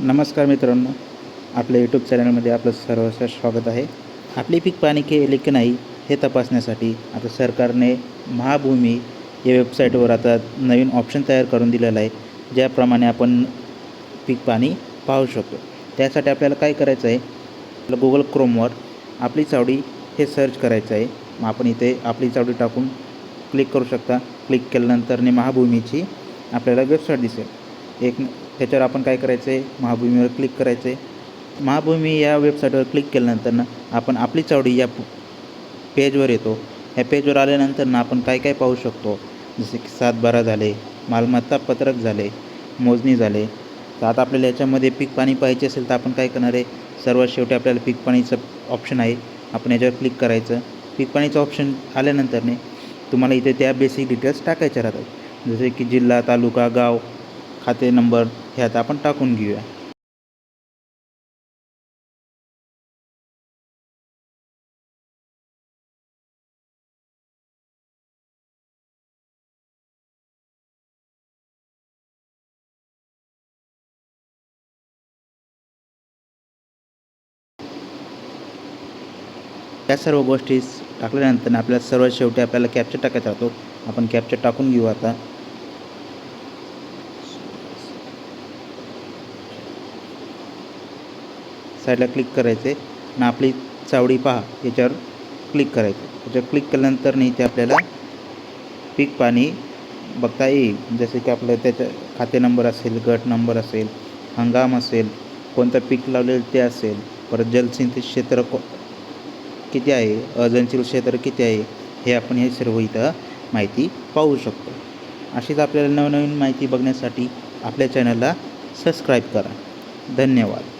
नमस्कार मित्रांनो आपल्या यूट्यूब चॅनलमध्ये आपलं सर्वस्व स्वागत आहे. आपली पीक पाणी केले की नाही हे तपासण्यासाठी आता सरकारने महाभूमी या वेबसाईटवर आता नवीन ऑप्शन तयार करून दिलेलं आहे ज्याप्रमाणे आपण पीक पाणी पाहू शकतो. त्यासाठी आपल्याला काय करायचं आहे? आपलं गुगल क्रोमवर आपली चावडी हे सर्च करायचं आहे. मग आपण इथे आपली चावडी टाकून क्लिक करू शकता. क्लिक केल्यानंतरने महाभूमीची आपल्याला वेबसाईट दिसेल. एक त्याच्यावर आपण काय करायचं आहे? महाभूमीवर क्लिक करायचं आहे. महाभूमी या वेबसाईटवर क्लिक केल्यानंतर ना आपण आपली चावडी या पेजवर येतो. ह्या पेजवर आल्यानंतर ना आपण काय काय पाहू शकतो? जसे की सातबारा झाले मालमत्ता पत्रक झाले मोजणी झाले. तर आता आपल्याला याच्यामध्ये पीक पाणी पाहिजे असेल तर आपण काय करणार आहे? सर्वात शेवटी आपल्याला पीक पाणीचं ऑप्शन आहे. आपण याच्यावर क्लिक करायचं. पीक पाणीचं ऑप्शन आल्यानंतरने तुम्हाला इथे त्या बेसिक डिटेल्स टाकायच्या राहतात. जसे की जिल्हा तालुका गाव खाते नंबर हे आता आपण टाकून घेऊया. या सर्व गोष्टी टाकल्यानंतर आपल्याला सर्वात शेवटी आपल्याला कॅप्चर टाकायचा राहतो आपण कॅप्चर टाकून घेऊ आता. साईडला क्लिक करायचे आणि आपली चावडी पहा याच्यावर क्लिक करायचं. त्याच्यावर क्लिक केल्यानंतर नाही ते आपल्याला पीक पाणी बघता येईल. जसे की आपलं त्याच्या खाते नंबर असेल गट नंबर असेल हंगाम असेल कोणतं पीक लावलेलं ते असेल परत जलसिंचित क्षेत्र को किती आहे अजनशील क्षेत्र किती आहे हे आपण हे सर्व इथं माहिती पाहू शकतो. अशीच आपल्याला नवनवीन माहिती बघण्यासाठी आपल्या चॅनलला सबस्क्राईब करा. धन्यवाद.